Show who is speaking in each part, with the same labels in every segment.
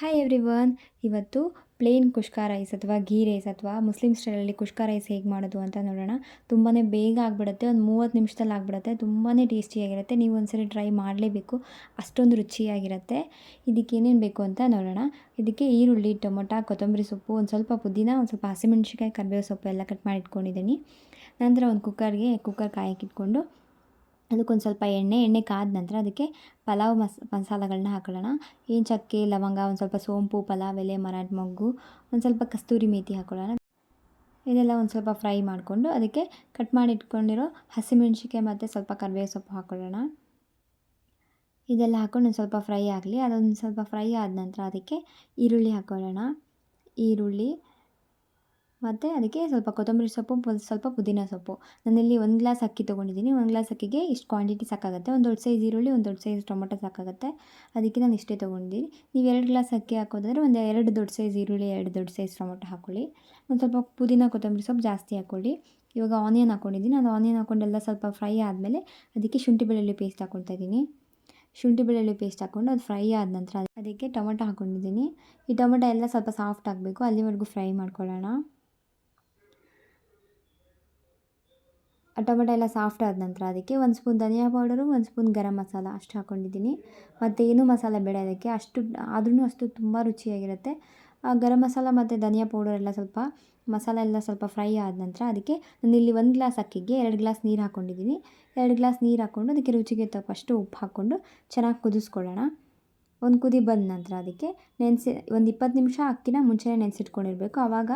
Speaker 1: Hi everyone ಇವತ್ತು plain kushka rice ಅಥವಾ ghee rice ಅಥವಾ ಮುಸ್ಲಿಮ್ ಸ್ಟೈಲಲ್ಲಿ ಕುಷ್ಕಾ ರೈಸ್ ಹೇಗೆ ಮಾಡೋದು ಅಂತ ನೋಡೋಣ. ತುಂಬಾ ಬೇಗ ಆಗಿಬಿಡುತ್ತೆ. ಒಂದು ಮೂವತ್ತು ನಿಮಿಷದಲ್ಲಿ ಆಗಿಬಿಡುತ್ತೆ. ತುಂಬಾ ಟೇಸ್ಟಿಯಾಗಿರುತ್ತೆ ನೀವು ಒಂದ್ಸರಿ ಟ್ರೈ ಮಾಡಲೇಬೇಕು. ಅಷ್ಟೊಂದು ರುಚಿಯಾಗಿರುತ್ತೆ. ಇದಕ್ಕೆ ಏನೇನು ಬೇಕು ಅಂತ ನೋಡೋಣ. ಇದಕ್ಕೆ ಈರುಳ್ಳಿ, ಟೊಮೊಟೊ, ಕೊತ್ತಂಬರಿ ಸೊಪ್ಪು, ಒಂದು ಸ್ವಲ್ಪ ಪುದೀನ, ಒಂದು ಸ್ವಲ್ಪ ಹಸಿಮೆಣ್ಸಿಕಾಯಿ ಕರಿಬೇವು ಸೊಪ್ಪು ಎಲ್ಲ ಕಟ್ ಮಾಡಿ ಇಟ್ಕೊಂಡಿದ್ದೀನಿ ನಂತರ ಒಂದು ಕುಕ್ಕರ್ಗೆ ಕುಕ್ಕರ್ ಕಾಯಕ್ಕೆ ಇಟ್ಕೊಂಡು ಅದಕ್ಕೊಂದು ಸ್ವಲ್ಪ ಎಣ್ಣೆ ಎಣ್ಣೆ ಕಾದ ನಂತರ ಅದಕ್ಕೆ ಪಲಾವ್ ಮಸ್, ಮಸಾಲೆಗಳನ್ನ ಹಾಕೊಳ್ಳೋಣ. ಏನು ಚಕ್ಕೆ, ಲವಂಗ, ಒಂದು ಸ್ವಲ್ಪ ಸೋಂಪು, ಪಲಾವ್, ಎಲೆ, ಮರಾಠ, ಮೊಗ್ಗು, ಒಂದು ಸ್ವಲ್ಪ ಕಸ್ತೂರಿ ಮೇಥಿ ಹಾಕೊಳ್ಳೋಣ. ಇದೆಲ್ಲ ಒಂದು ಸ್ವಲ್ಪ ಫ್ರೈ ಮಾಡಿಕೊಂಡು ಅದಕ್ಕೆ ಕಟ್ ಮಾಡಿ ಇಟ್ಕೊಂಡಿರೋ ಹಸಿಮೆಣ್ಸಿಕಾಯಿ ಮತ್ತು ಸ್ವಲ್ಪ ಕರಿಬೇವು ಸೊಪ್ಪು ಹಾಕೊಳ್ಳೋಣ. ಇದೆಲ್ಲ ಹಾಕ್ಕೊಂಡು ಒಂದು ಸ್ವಲ್ಪ ಫ್ರೈ ಆಗಲಿ. ಅದೊಂದು ಸ್ವಲ್ಪ ಫ್ರೈ ಆದ ನಂತರ ಅದಕ್ಕೆ ಈರುಳ್ಳಿ ಹಾಕೊಳ್ಳೋಣ. ಈರುಳ್ಳಿ ಮತ್ತು ಅದಕ್ಕೆ ಸ್ವಲ್ಪ ಕೊತ್ತಂಬರಿ ಸೊಪ್ಪು ಸ್ವಲ್ಪ ಪುದೀನ ಸೊಪ್ಪು. ನಾನಿಲ್ಲಿ ಒಂದು ಗ್ಲಾಸ್ ಅಕ್ಕಿ ತೊಗೊಂಡಿದ್ದೀನಿ. ಒಂದು ಗ್ಲಾಸ್ ಅಕ್ಕಿಗೆ ಇಷ್ಟು ಕ್ವಾಂಟಿಟಿ ಸಾಕಾಗುತ್ತೆ. ಒಂದು ದೊಡ್ಡ ಸೈಜ್ ಈರುಳ್ಳಿ, ಒಂದು ದೊಡ್ಡ ಸೈಜ್ ಟೊಮೊಟೊ ಸಾಕಾಗುತ್ತೆ. ಅದಕ್ಕೆ ನಾನು ಇಷ್ಟೇ ತೊಗೊಂಡಿದ್ದೀನಿ. ನೀವು ಎರಡು ಗ್ಲಾಸ್ ಅಕ್ಕಿ ಹಾಕೋದಾದ್ರೆ ಒಂದು ಎರಡು ದೊಡ್ಡ ಸೈಜ್ ಈರುಳ್ಳಿ, ಎರಡು ದೊಡ್ಡ ಸೈಜ್ ಟೊಮೊಟೊ ಹಾಕ್ಕೊಳ್ಳಿ ಒಂದು ಸ್ವಲ್ಪ ಪುದೀನ ಕೊತ್ತಂಬರಿ ಸೊಪ್ಪು ಜಾಸ್ತಿ ಹಾಕ್ಕೊಳ್ಳಿ ಇವಾಗ ಆನಿಯನ್ ಹಾಕ್ಕೊಂಡಿದ್ದೀನಿ ಅದು ಆನಿಯನ್ ಹಾಕ್ಕೊಂಡೆಲ್ಲ ಸ್ವಲ್ಪ ಫ್ರೈ ಆದಮೇಲೆ ಅದಕ್ಕೆ ಶುಂಠಿ ಬೆಳ್ಳುಳ್ಳಿ ಪೇಸ್ಟ್ ಹಾಕ್ಕೊಳ್ತಾ ಇದ್ದೀನಿ. ಶುಂಠಿ ಬೆಳ್ಳುಳ್ಳಿ ಪೇಸ್ಟ್ ಹಾಕ್ಕೊಂಡು ಅದು ಫ್ರೈ ಆದ ನಂತರ ಅದಕ್ಕೆ ಟೊಮೊಟೊ ಹಾಕ್ಕೊಂಡಿದ್ದೀನಿ ಈ ಟೊಮೊಟೊ ಎಲ್ಲ ಸ್ವಲ್ಪ ಸಾಫ್ಟ್ ಆಗಬೇಕು. ಅಲ್ಲಿವರೆಗೂ ಫ್ರೈ ಮಾಡ್ಕೊಳ್ಳೋಣ. ಟೊಮೆಟೊ ಎಲ್ಲ ಸಾಫ್ಟ್ ಆದ ನಂತರ ಅದಕ್ಕೆ ಒಂದು ಸ್ಪೂನ್ ಧನಿಯಾ ಪೌಡರು, ಒಂದು ಸ್ಪೂನ್ ಗರಂ ಮಸಾಲ ಅಷ್ಟು ಹಾಕ್ಕೊಂಡಿದ್ದೀನಿ ಮತ್ತು ಏನೂ ಮಸಾಲೆ ಬೇಡ ಅದಕ್ಕೆ ಅಷ್ಟು ಆದ್ರೂ ಅಷ್ಟು ತುಂಬ ರುಚಿಯಾಗಿರುತ್ತೆ. ಗರಂ ಮಸಾಲ ಮತ್ತು ಧನಿಯಾ ಪೌಡರ್ ಎಲ್ಲ ಸ್ವಲ್ಪ, ಮಸಾಲ ಎಲ್ಲ ಸ್ವಲ್ಪ ಫ್ರೈ ಆದ ನಂತರ ಅದಕ್ಕೆ ನಾನಿಲ್ಲಿ ಒಂದು ಗ್ಲಾಸ್ ಅಕ್ಕಿಗೆ ಎರಡು ಗ್ಲಾಸ್ ನೀರು ಹಾಕ್ಕೊಂಡಿದ್ದೀನಿ ಎರಡು ಗ್ಲಾಸ್ ನೀರು ಹಾಕ್ಕೊಂಡು ಅದಕ್ಕೆ ರುಚಿಗೆ ತಪ್ಪಷ್ಟು ಉಪ್ಪು ಹಾಕ್ಕೊಂಡು ಚೆನ್ನಾಗಿ ಕುದಿಸ್ಕೊಳ್ಳೋಣ. ಒಂದು ಕುದಿ ಬಂದ ನಂತರ ಅದಕ್ಕೆ ನೆನೆಸಿ, ಒಂದು ಇಪ್ಪತ್ತು ನಿಮಿಷ ಅಕ್ಕಿನ ಮುಂಚೆನೇ ನೆನೆಸಿಟ್ಕೊಂಡಿರಬೇಕು. ಆವಾಗ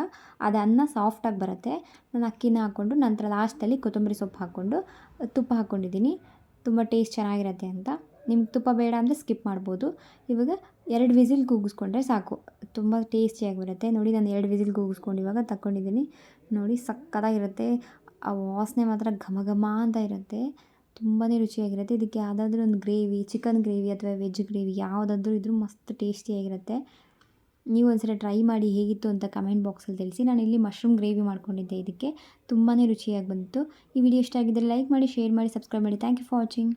Speaker 1: ಅದು ಅನ್ನ ಸಾಫ್ಟಾಗಿ ಬರುತ್ತೆ. ನಾನು ಅಕ್ಕಿನ ಹಾಕ್ಕೊಂಡು ನಂತರ ಲಾಸ್ಟಲ್ಲಿ ಕೊತ್ತಂಬರಿ ಸೊಪ್ಪು ಹಾಕ್ಕೊಂಡು, ತುಪ್ಪ ಹಾಕ್ಕೊಂಡಿದ್ದೀನಿ. ತುಂಬ ಟೇಸ್ಟ್ ಚೆನ್ನಾಗಿರುತ್ತೆ ಅಂತ. ನಿಮ್ಗೆ ತುಪ್ಪ ಬೇಡ ಅಂದರೆ ಸ್ಕಿಪ್ ಮಾಡ್ಬೋದು. ಇವಾಗ ಎರಡು ವಿಸಿಲ್ ಕೂಗಿಸ್ಕೊಂಡ್ರೆ ಸಾಕು. ತುಂಬ ಟೇಸ್ಟಿಯಾಗಿ ಬರುತ್ತೆ ನೋಡಿ ನಾನು ಎರಡು ವಿಸಿಲ್ ಕೂಗಿಸ್ಕೊಂಡು ಇವಾಗ ತಗೊಂಡಿದ್ದೀನಿ ನೋಡಿ ಸಕ್ಕತ್ತಾಗಿರುತ್ತೆ. ಆ ವಾಸನೆ ಮಾತ್ರ ಘಮ ಘಮ ಅಂತ ಇರುತ್ತೆ. ತುಂಬಾ ರುಚಿಯಾಗಿರುತ್ತೆ. ಇದಕ್ಕೆ ಯಾವುದಾದ್ರೂ ಒಂದು ಗ್ರೇವಿ, ಚಿಕನ್ ಗ್ರೇವಿ ಅಥವಾ ವೆಜ್ ಗ್ರೇವಿ ಯಾವುದಾದ್ರೂ ಇದ್ದರೂ ಮಸ್ತ್ ಟೇಸ್ಟಿಯಾಗಿರುತ್ತೆ. ನೀವು ಒಂದ್ಸಲ ಟ್ರೈ ಮಾಡಿ ಹೇಗಿತ್ತು ಅಂತ ಕಮೆಂಟ್ ಬಾಕ್ಸಲ್ಲಿ ತಿಳಿಸಿ. ನಾನು ಇಲ್ಲಿ ಮಶ್ರೂಮ್ ಗ್ರೇವಿ ಮಾಡ್ಕೊಂಡಿದ್ದೆ ಇದಕ್ಕೆ. ತುಂಬಾ ರುಚಿಯಾಗಿ ಬಂತು. ಈ ವಿಡಿಯೋ ಇಷ್ಟ ಆಗಿದ್ದರೆ ಲೈಕ್ ಮಾಡಿ, ಶೇರ್ ಮಾಡಿ, ಸಬ್ಸ್ಕ್ರೈಬ್ ಮಾಡಿ. Thank you for watching.